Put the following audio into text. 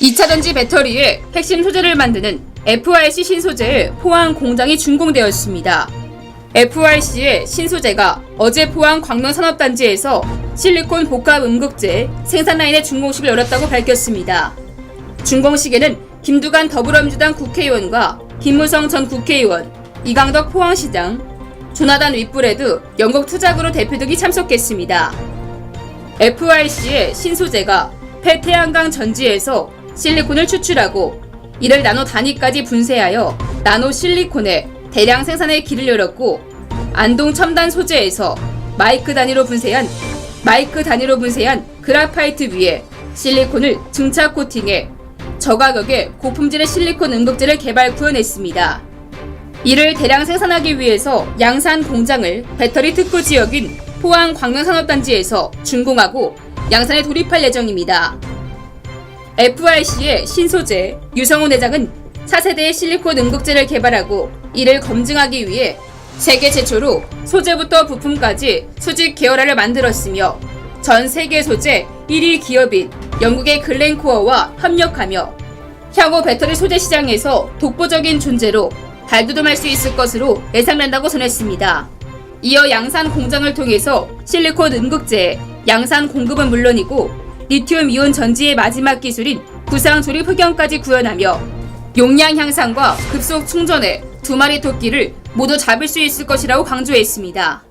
이차 전지 배터리의 핵심 소재를 만드는 FRC 신소재의 포항 공장이 준공되었습니다. FRC의 신소재가 어제 포항 광명산업단지에서 실리콘 복합 음극재 생산 라인의 준공식을 열었다고 밝혔습니다. 준공식에는 김두관 더불어민주당 국회의원과 김무성 전 국회의원, 이강덕 포항시장, 조나단 윗브레드 영국 투자그룹 대표 등이 참석했습니다. FRC의 신소재가 폐태양강 전지에서 실리콘을 추출하고 이를 나노 단위까지 분쇄하여 나노 실리콘의 대량 생산의 길을 열었고 안동 첨단 소재에서 마이크 단위로 분쇄한 마이크 단위로 분쇄한 그라파이트 위에 실리콘을 증착 코팅해 저가격의 고품질의 실리콘 음극재를 개발 구현했습니다. 이를 대량 생산하기 위해서 양산 공장을 배터리 특구 지역인 포항 광명산업단지에서 준공하고 양산에 돌입할 예정입니다. FRC의 신소재 유성훈 회장은 4세대의 실리콘 음극재를 개발하고 이를 검증하기 위해 세계 최초로 소재부터 부품까지 수직 계열화를 만들었으며 전 세계 소재 1위 기업인 영국의 글렌코어와 협력하며 향후 배터리 소재 시장에서 독보적인 존재로 발돋움할 수 있을 것으로 예상된다고 전했습니다. 이어 양산 공장을 통해서 실리콘 음극재의 양산 공급은 물론이고 리튬 이온 전지의 마지막 기술인 구상 조립 흑연까지 구현하며 용량 향상과 급속 충전에 두 마리 토끼를 모두 잡을 수 있을 것이라고 강조했습니다.